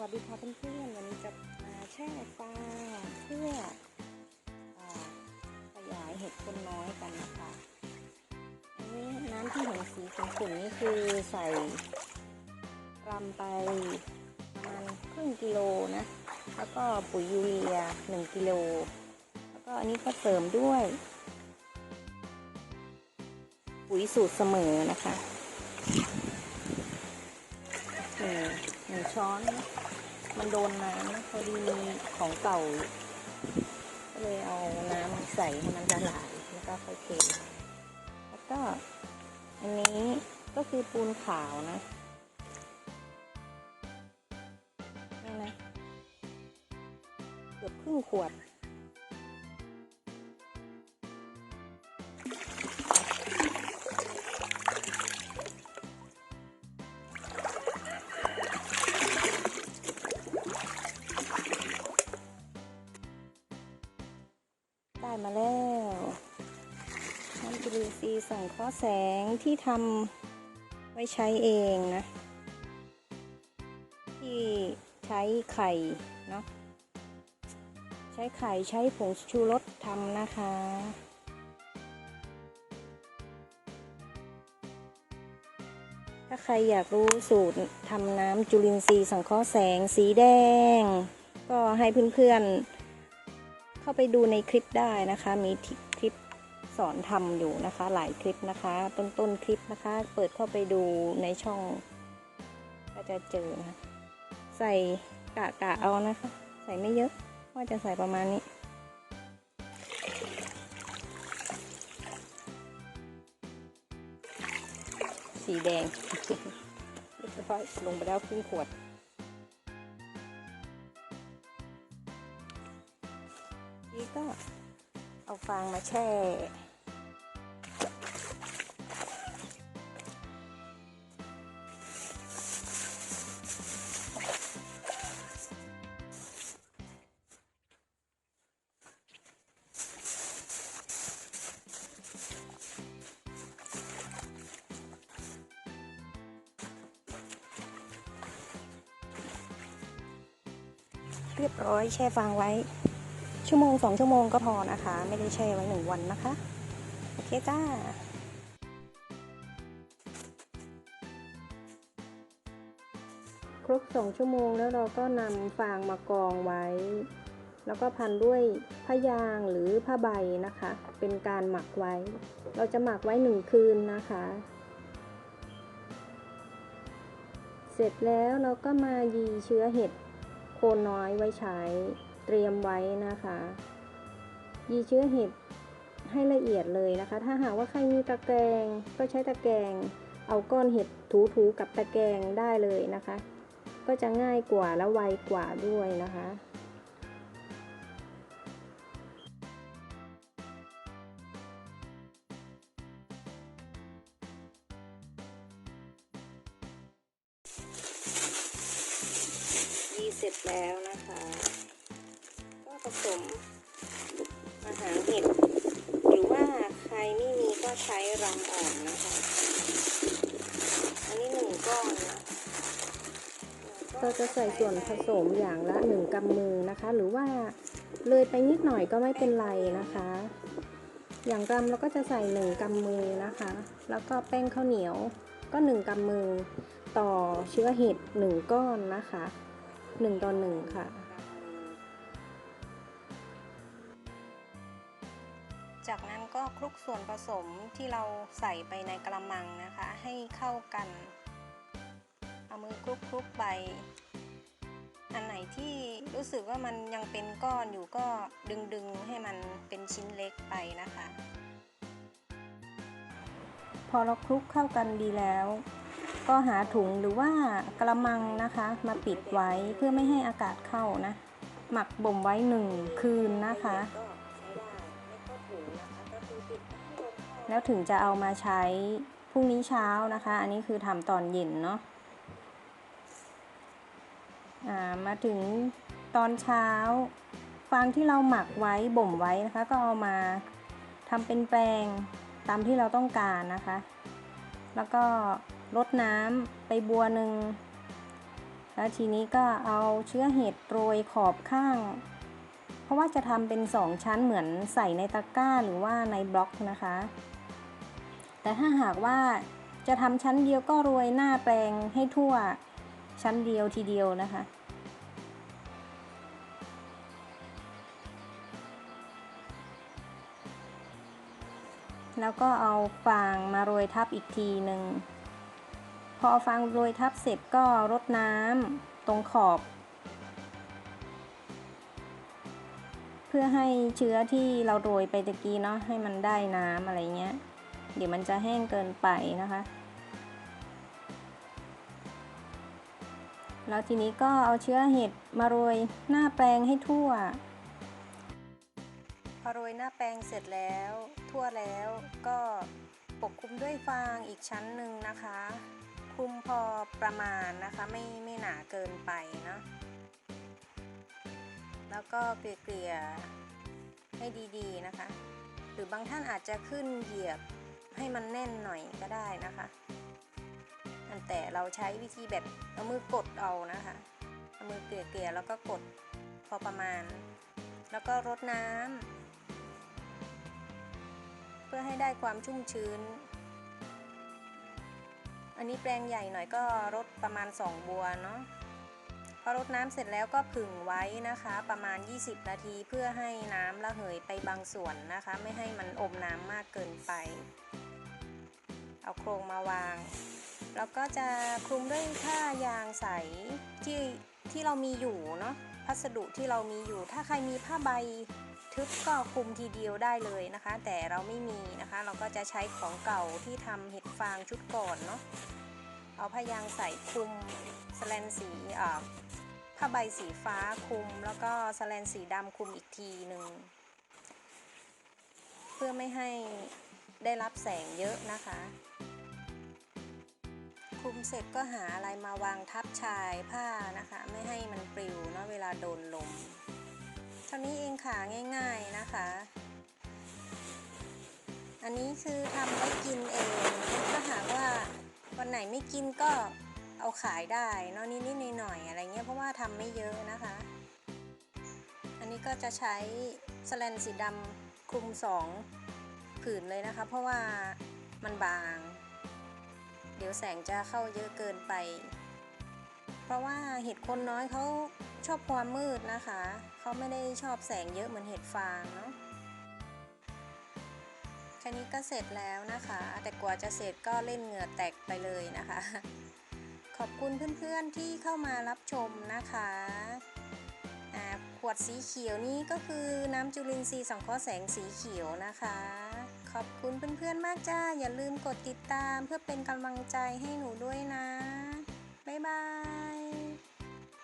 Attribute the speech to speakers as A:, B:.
A: วัสดีค่ะเพื่อนๆวันนี้จะมาแช่ฟางเพื่ออขยายเห็ดคนน้อยกันนะคะอันนี้น้ำที่เห็นสีขุ่นๆนี่คือใส่รำไปประมาณครึ่งกิโลนะ แล้วก็ปุ๋ยยูเรีย1กิโล แล้วก็อันนี้ก็เสริมด้วย ปุ๋ยสูตรเสมอนะคะหนึ่ง หนึ่งช้อน มันโดนน้ำพอดีมีของเก่า ก็เลยเอาน้ำใส่ให้มันละลายแล้วก็ค่อยเทแล้วก็ อันนี้ก็คือปูนขาวนะนี่นะ เกือบครึ่งขวด มาแล้วน้ำจุลินทรีย์สังเคราะห์แสงที่ทำไว้ใช้เองนะ ที่ใช้ไข่เนาะใช้ไข่ใช้ผงชูรสทำนะคะถ้าใครอยากรู้สูตรทำน้ำจุลินทรีย์สังเคราะห์แสงสีแดง ก็ให้เพื่อนๆ เข้าไปดูในคลิปได้นะคะ มีคลิปสอนทำอยู่นะคะ หลายคลิปนะคะ ต้นๆคลิปนะคะ เปิดเข้าไปดูในช่อง ก็จะเจอนะใส่กะกะเอานะคะ ใส่ไม่เยอะว่าจะใส่ประมาณนี้สีแดงเรียบร้อยลงไปแล้วครึ่งขวด นี่ก็เอาฟางมาแช่เรียบร้อยแช่ฟางไว้ ชั่วโมงสองชั่วโมงก็พอนะคะ ไม่ได้แช่ไว้หนึ่งวันนะคะ โอเคจ้าครบสองชั่วโมงแล้วเราก็นำฟางมากองไว้ แล้วก็พันด้วยผ้ายางหรือผ้าใบนะคะ เป็นการหมักไว้ เราจะหมักไว้หนึ่งคืนนะคะ เสร็จแล้วเราก็มายีเชื้อเห็ดโคนน้อยไว้ใช้ เตรียมไว้นะคะ ยีเชื้อเห็ดให้ละเอียดเลยนะคะ ถ้าหากว่าใครมีตะแกรงก็ใช้ตะแกรงเอาก้อนเห็ดถูๆกับตะแกรงได้เลยนะคะ ก็จะง่ายกว่าและไวกว่าด้วยนะคะยีเสร็จแล้วนะคะ สมอาหารเห็ด หรือว่าใครไม่มีก็ใช้รำอ่อนนะคะ อันนี้หนึ่งก้อนนะเราจะใส่ส่วนผสมอย่างละหนึ่งกำมือนะคะ หรือว่าเลยไปนิดหน่อยก็ไม่เป็นไรนะคะ อย่างกรัมเราก็จะใส่หนึ่งกำมือนะคะ แล้วก็แป้งข้าวเหนียวก็หนึ่งกำมือ ต่อเชื้อเห็ดหนึ่งก้อนนะคะหนึ่งต่อหนึ่งค่ะ ก็คลุกส่วนผสมที่เราใส่ไปในกระมังนะคะ ให้เข้ากัน เอามือคลุกคลุกๆไป อันไหนที่รู้สึกว่ามันยังเป็นก้อนอยู่ก็ดึงดึงๆให้มันเป็นชิ้นเล็กไปนะคะ พอเราคลุกเข้ากันดีแล้ว ก็หาถุงหรือว่ากระมังนะคะ มาปิดไว้เพื่อไม่ให้อากาศเข้านะ หมักบ่มไว้หนึ่งคืนนะคะ แล้วถึงจะเอามาใช้พรุ่งนี้เช้านะคะ อันนี้คือทำตอนเย็นเนาะมาถึงตอนเช้า ฟางที่เราหมักไว้บ่มไว้นะคะ ก็เอามาทำเป็นแปรงตามที่เราต้องการนะคะ แล้วก็รดน้ำไปบัวหนึ่งแล้วทีนี้ก็เอาเชื้อเห็ดโรยขอบข้าง เพราะว่าจะทำเป็นสองชั้นเหมือนใส่ในตะกร้าหรือว่าในบล็อกนะคะ แต่ถ้าหากว่าจะทำชั้นเดียวก็โรยหน้าแปลงให้ทั่วชั้นเดียวทีเดียวนะคะ แล้วก็เอาฟางมาโรยทับอีกทีหนึ่ง พอฟางโรยทับเสร็จก็รดน้ำตรงขอบ เพื่อให้เชื้อที่เราโรยไปตะกี้เนาะให้มันได้น้ำอะไรเงี้ย เดี๋ยวมันจะแห้งเกินไปนะคะ แล้วทีนี้ก็เอาเชื้อเห็ดมาโรยหน้าแปลงให้ทั่ว พอโรยหน้าแปลงเสร็จแล้ว ทั่วแล้วก็ปกคลุมด้วยฟางอีกชั้นหนึ่งนะคะ คลุมพอประมาณนะคะไม่ไม่หนาเกินไปเนาะแล้วก็เกลี่ยให้ดีๆนะคะ หรือบางท่านอาจจะขึ้นเหยียบ ให้มันแน่นหน่อยก็ได้นะคะอันแต่เราใช้วิธีแบบเอามือกดเอานะคะ เอามือเกลี่ยๆแล้วก็กดพอประมาณ แล้วก็รดน้ำเพื่อให้ได้ความชุ่มชื้น อันนี้แปลงใหญ่หน่อยก็รดประมาณ 2 บัวเนาะพอรดน้ำเสร็จแล้วก็ผึ่งไว้นะคะ ประมาณ 20 นาทีเพื่อให้น้ำระเหยไปบางส่วนนะคะ ไม่ให้มันอมน้ำมากเกินไป เอาโครงมาวาง แล้วก็จะคลุมด้วยผ้ายางใสที่ที่เรามีอยู่เนาะพัสดุที่เรามีอยู่ ถ้าใครมีผ้าใบทึบก็คลุมทีเดียวได้เลยนะคะ แต่เราไม่มีนะคะ เราก็จะใช้ของเก่าที่ทำเห็ดฟางชุดก่อนเนาะเอาผ้ายางใสคลุมสแลนสีอ่าผ้าใบสีฟ้าคลุม แล้วก็สแลนสีดำคลุมอีกทีหนึ่งเพื่อไม่ให้ได้รับแสงเยอะนะคะ ลุมเสร็จก็หาอะไรมาวางทับชายผ้านะคะ ไม่ให้มันปลิวเนาะเวลาโดนลมเท่านี้เองค่ะง่ายๆนะคะ อันนี้คือทำไว้กินเองถ้าหากว่าวันไหนไม่กินก็เอาขายได้เนอะนิดๆหน่อยๆอะไรเงี้ยเพราะว่าทำไม่เยอะนะคะ อันนี้ก็จะใช้สแลนสีดำคลุมสองผืนเลยนะคะ เพราะว่ามันบาง เดี๋ยวแสงจะเข้าเยอะเกินไป เพราะว่าเห็ดคนน้อยเขาชอบความมืดนะคะ เขาไม่ได้ชอบแสงเยอะเหมือนเห็ดฟางเนาะแค่นี้ก็เสร็จแล้วนะคะ แต่กว่าจะเสร็จก็เล่นเหงื่อแตกไปเลยนะคะ ขอบคุณเพื่อนๆที่เข้ามารับชมนะคะอ่าขวดสีเขียวนี้ก็คือน้ำจุลินทรีย์สังเคราะห์แสงสีเขียวนะคะ อบคุณเพื่อนๆมากจ้า อย่าลืมกดติดตามเพื่อเป็นกำลังใจให้หนูด้วยนะ บ๊ายบาย